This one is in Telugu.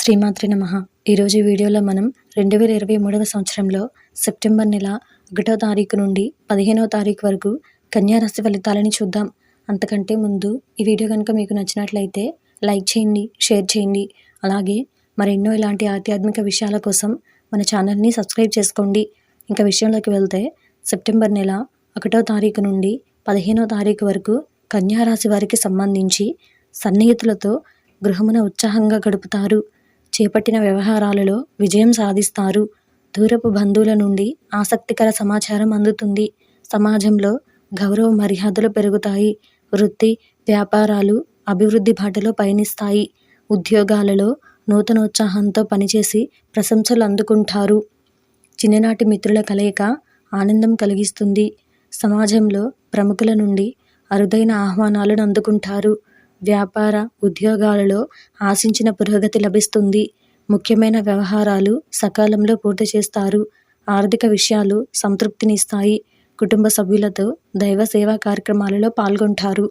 శ్రీమాత్రి నమ. ఈరోజు వీడియోలో మనం రెండు వేల ఇరవై మూడవ సంవత్సరంలో సెప్టెంబర్ నెల ఒకటో తారీఖు నుండి పదిహేనవ తారీఖు వరకు కన్యారాశి ఫలితాలని చూద్దాం. అంతకంటే ముందు ఈ వీడియో కనుక మీకు నచ్చినట్లయితే లైక్ చేయండి షేర్ చేయండి. అలాగే మరెన్నో ఇలాంటి ఆధ్యాత్మిక విషయాల కోసం మన ఛానల్ని సబ్స్క్రైబ్ చేసుకోండి. ఇంకా విషయంలోకి వెళ్తే సెప్టెంబర్ నెల ఒకటో తారీఖు నుండి పదిహేనో తారీఖు వరకు కన్యారాశి వారికి సంబంధించి సన్నిహితులతో గృహమున ఉత్సాహంగా గడుపుతారు. చేపట్టిన వ్యవహారాలలో విజయం సాధిస్తారు. దూరపు బంధువుల నుండి ఆసక్తికర సమాచారం అందుతుంది. సమాజంలో గౌరవ మర్యాదలు పెరుగుతాయి. వృత్తి వ్యాపారాలు అభివృద్ధి బాటలో పయనిస్తాయి. ఉద్యోగాలలో నూతనోత్సాహంతో పనిచేసి ప్రశంసలు అందుకుంటారు. చిన్ననాటి మిత్రుల కలయిక ఆనందం కలిగిస్తుంది. సమాజంలో ప్రముఖుల నుండి అరుదైన ఆహ్వానాలను అందుకుంటారు. వ్యాపార ఉద్యోగాలలో ఆశించిన పురోగతి లభిస్తుంది. ముఖ్యమైన వ్యవహారాలు సకాలంలో పూర్తి చేస్తారు. ఆర్థిక విషయాలు సంతృప్తినిస్తాయి. కుటుంబ సభ్యులతో దైవ సేవా కార్యక్రమాలలో పాల్గొంటారు.